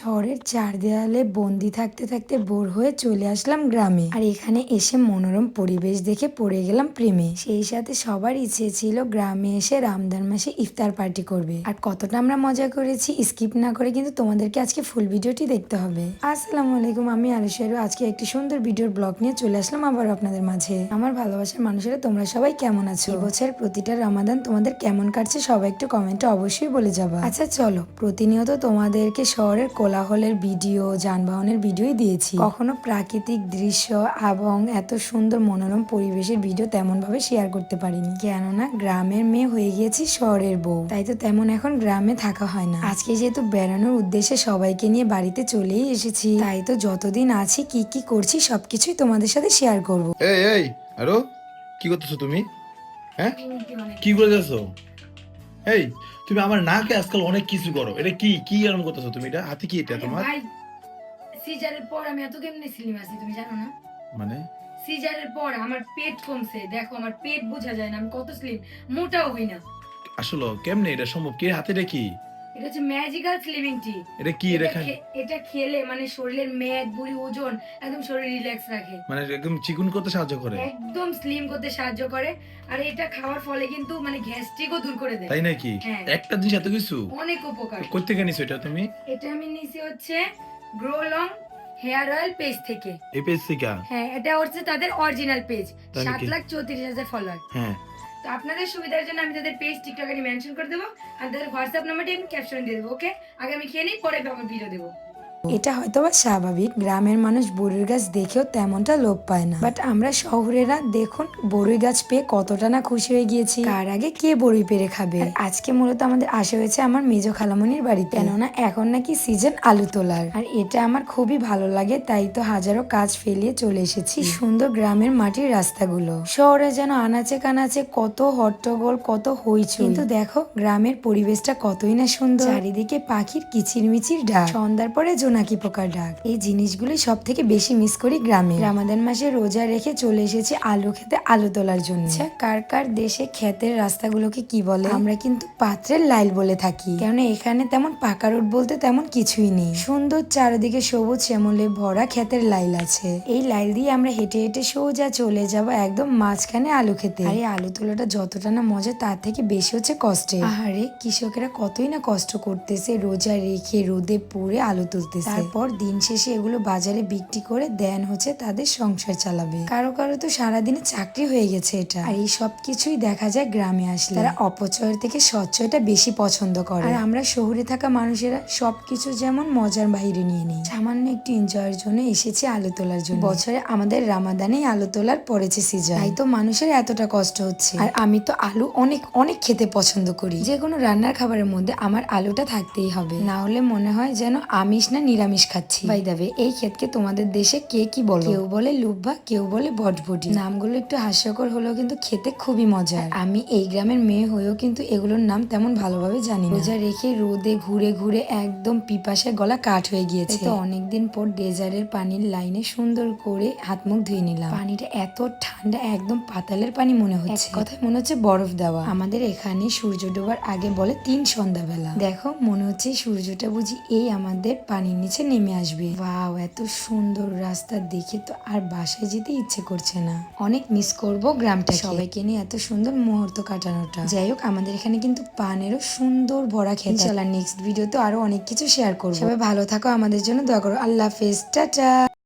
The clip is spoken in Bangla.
শহরের চার দেয়ালে বন্দি থাকতে থাকতে বোর হয়ে চলে আসলাম গ্রামে। আর এখানে এসে মনোরম পরিবেশ দেখে পড়ে গেলাম প্রেমে। সেই সাথে সবার ইচ্ছে ছিল গ্রামে এসে রামদান মাসে ইফতার পার্টি করবে। আর কতটা আমরা মজা করেছি, স্কিপ না করে কিন্তু তোমাদেরকে আজকে ফুল ভিডিওটি দেখতে হবে। আসসালামু আলাইকুম, আমি আলিশারু আজকে একটি সুন্দর ভিডিওর ব্লগ নিয়ে চলে আসলাম আবার আপনাদের মাঝে। আমার ভালোবাসার মানুষেরা, তোমরা সবাই কেমন আছো? এবছর প্রতিটা রামাদান তোমাদের কেমন কাটছে, সবাই একটু কমেন্টে অবশ্যই বলে যাবা। আচ্ছা চলো। প্রতিনিয়ত তোমাদেরকে শহরের কোলাহলের ভিডিও, যানবাহনের ভিডিওই দিয়েছি। কখনো প্রাকৃতিক দৃশ্য এবং এত সুন্দর মনোরম পরিবেশের ভিডিও তেমন ভাবে শেয়ার করতে পারিনি। কেননা গ্রামের মেয়ে হয়ে গিয়েছি শহরের বউ। তাই তো তেমন এখন গ্রামে থাকা হয় না। আজকে যেহেতু বেড়ানোর উদ্দেশ্যে সবাইকে নিয়ে বাড়িতে চলেই এসেছি, তাই তো যতদিন আছি, কি কি করছি সবকিছুই তোমাদের সাথে শেয়ার করব। এই এই, আরও? কি করতেছো তুমি? হ্যাঁ? কি করে যাচ্ছ এই তুমি আমার নাকে আজকাল অনেক কিছু করো। এটা কি কি এরকম করতেছো তুমি? এটা হাতে কি এটা তোমার? সিজারের পর আমি এত কেমনে স্লিম আছি তুমি জানো না? মানে? সিজারের পর আমার পেট কমছে। দেখো আমার পেট বোঝা যায় না আমি কত স্লিম মোটাও হই না। আসলে কেমনে এটা সম্ভব? কে হাতে এটা কি? এটা হচ্ছে ম্যাজিক্যাল স্লিমিং টি এটা কি? রেখা এটা খেলে মানে শরীরের মেদ বুড়ি ওজন একদম শরীর রিল্যাক্স রাখে। মানে একদম চিকুন করতে সাহায্য করে? একদম স্লিম করতে সাহায্য করে। আর এটা খাওয়ার ফলে কিন্তু মানে গ্যাস্ট্রিকও দূর করে দেয়। তাই নাকি? হ্যাঁ। একটা জিনিস এত কিছু? অনেক উপকার। কোথা থেকে নিছো এটা তুমি? এটা আমি নিছি হচ্ছে grow long hair oil page থেকে। এই পেজ থেকে? হ্যাঁ এটা হচ্ছে তাদের অরিজিনাল পেজ সাত লাখ চৌত্রিশ হাজার ফলোয়ার হ্যাঁ। তো আপনাদের সুবিধার জন্য আমি তাদের পেজ টিকটকে মেনশন করে দেবো আর তাদের হোয়াটসঅ্যাপ নাম্বারটি আমি ক্যাপশন দিয়ে দেবো ওকে আগে আমি খেয়ে নিই পরে আমার ভিডিও দেবো। এটা হয়তো বা স্বাভাবিক গ্রামের মানুষ বড়ুই গাছ দেখেও তেমনটা লোভ পায় না। বাট আমরা শহরেরা দেখুন বড়ুই গাছ পেয়ে কতটা না খুশি হয়ে গিয়েছি। কার আগে কে বড়ুই পেরে খাবে? আজকে মূলত আমাদের আসা হয়েছে আমার মেজো খালামনির বাড়িতে। কেননা এখন নাকি সিজন আলু তোলার। আর এটা আমার খুবই ভালো লাগে তাই তো হাজারো কাজ ফেলিয়ে চলে এসেছি। সুন্দর গ্রামের মাটির রাস্তাগুলো। শহরে যেন আনাচে কানাচে কত হট্টগোল কত হইচই কিন্তু দেখো গ্রামের পরিবেশটা কতই না সুন্দর। চারিদিকে পাখির কিচিরমিচির ডাক। সন্ধ্যার পরে জোনাকি পোকার ডাক? এই জিনিসগুলি সব থেকে বেশি মিস করি গ্রামে। রামাদান মাসে রোজা রেখে চলে এসেছি আলু খেতে আলু তোলার জন্য। আচ্ছা, কার কার দেশে ক্ষেতের রাস্তাগুলোকে কি বলে? আমরা কিন্তু পাত্রের লাইল বলে থাকি। কেননা এখানে তেমন পাকা রোড বলতে তেমন কিছুই নেই। সুন্দর চারিদিকে সবুজ শ্যামলে ভরা ক্ষেতের লাইল আছে। এই লাইল দিয়ে আমরা হেঁটে হেঁটে সোজা চলে যাব একদম মাঝখানে আলু খেতে। আর এই আলু তোলাটা যতটা না মজা তার থেকে বেশি হচ্ছে কষ্টে আহারে কৃষকেরা কতই না কষ্ট করতেছে রোজা রেখে রোদে পুড়ে আলু তুলতেছে তারপর দিন শেষে এগুলো বাজারে বিক্রি করে দেন হচ্ছে তাদের সংসার চালাবে। কারও কারও তো সারাদিনে চাকরি হয়ে গেছে এটা। আর এই সব কিছুই দেখা যায় গ্রামে আসলে। তারা অপচয়ের থেকে স্বচ্ছটা বেশি পছন্দ করে। আর আমরা শহরে থাকা মানুষেরা সবকিছু যেমন মজার বাইরে নিয়ে নিই। সামান্য একটু এনজয়ের জন্য এসেছি আলু তোলার জন্য। বছরে আমাদের রামাদানেই আলু তোলার পড়েছে সিজন তাই তো মানুষের এতটা কষ্ট হচ্ছে। আর আমি তো আলু অনেক অনেক খেতে পছন্দ করি। যে কোনো রান্নার খাবারের মধ্যে আমার আলুটা থাকতেই হবে। না হলে মনে হয় যেন আমিষ না নিরামিষ খাচ্ছি। ভাই দাবে এই ক্ষেতকে তোমাদের দেশে কে কি বলে? কেউ বলে লুব্বা কেউ বলে বটবটি। নামগুলো একটু হাস্যকর হলেও কিন্তু খেতে খুবই মজার। আমি এই গ্রামের মেয়ে হয়েও কিন্তু এগুলোর নাম তেমন ভালোভাবে জানি না। রোজা রেখে রোদে ঘুরে ঘুরে একদম পিপাসায় গলা কাঠ হয়ে গিয়েছে। তো অনেকদিন পর ডেজারের পানির লাইনে সুন্দর করে হাত মুখ ধুয়ে নিলাম। পানিটা এত ঠান্ডা একদম পাতালের পানি মনে হচ্ছে। কথায় মনে হচ্ছে বরফ দেওয়া। আমাদের এখানে সূর্য ডোবার আগে বলে তিন সন্ধ্যাবেলা। দেখো মনে হচ্ছে সূর্যটা বুঝি এই আমাদের পানির নিচে নেমে আসবে। ওয়াও, এত সুন্দর রাস্তা দেখে তো আর বাসায় যেতে ইচ্ছে করছে না। অনেক মিস করব গ্রামটা সবাইকে নিয়ে এত সুন্দর মুহূর্ত কাটানোটা। যাই হোক, আমাদের এখানে কিন্তু পানেরও সুন্দর ভরা খেতে। চলার নেক্সট ভিডিওতে আরও অনেক কিছু শেয়ার করব। সবাই ভালো থাকো, আমাদের জন্য দোয়া করো। আল্লাহ হাফেজ, টাটা।